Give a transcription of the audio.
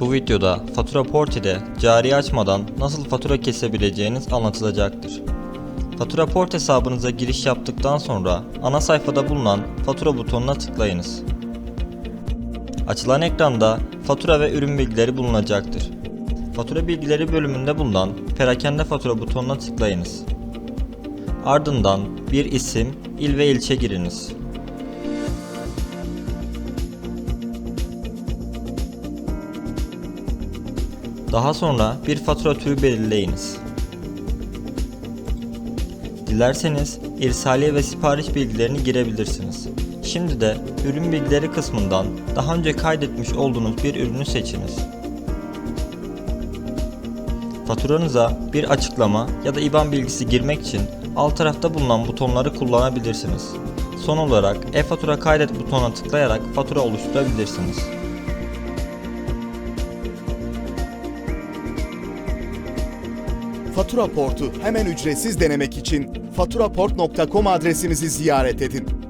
Bu videoda Fatura Porti'de cari açmadan nasıl fatura kesebileceğiniz anlatılacaktır. Fatura Port hesabınıza giriş yaptıktan sonra ana sayfada bulunan fatura butonuna tıklayınız. Açılan ekranda fatura ve ürün bilgileri bulunacaktır. Fatura bilgileri bölümünde bulunan perakende fatura butonuna tıklayınız. Ardından bir isim, il ve ilçe giriniz. Daha sonra bir fatura türü belirleyiniz. Dilerseniz irsaliye ve sipariş bilgilerini girebilirsiniz. Şimdi de ürün bilgileri kısmından daha önce kaydetmiş olduğunuz bir ürünü seçiniz. Faturanıza bir açıklama ya da IBAN bilgisi girmek için alt tarafta bulunan butonları kullanabilirsiniz. Son olarak e-fatura kaydet butonuna tıklayarak fatura oluşturabilirsiniz. Fatura Port'u hemen ücretsiz denemek için faturaport.com adresimizi ziyaret edin.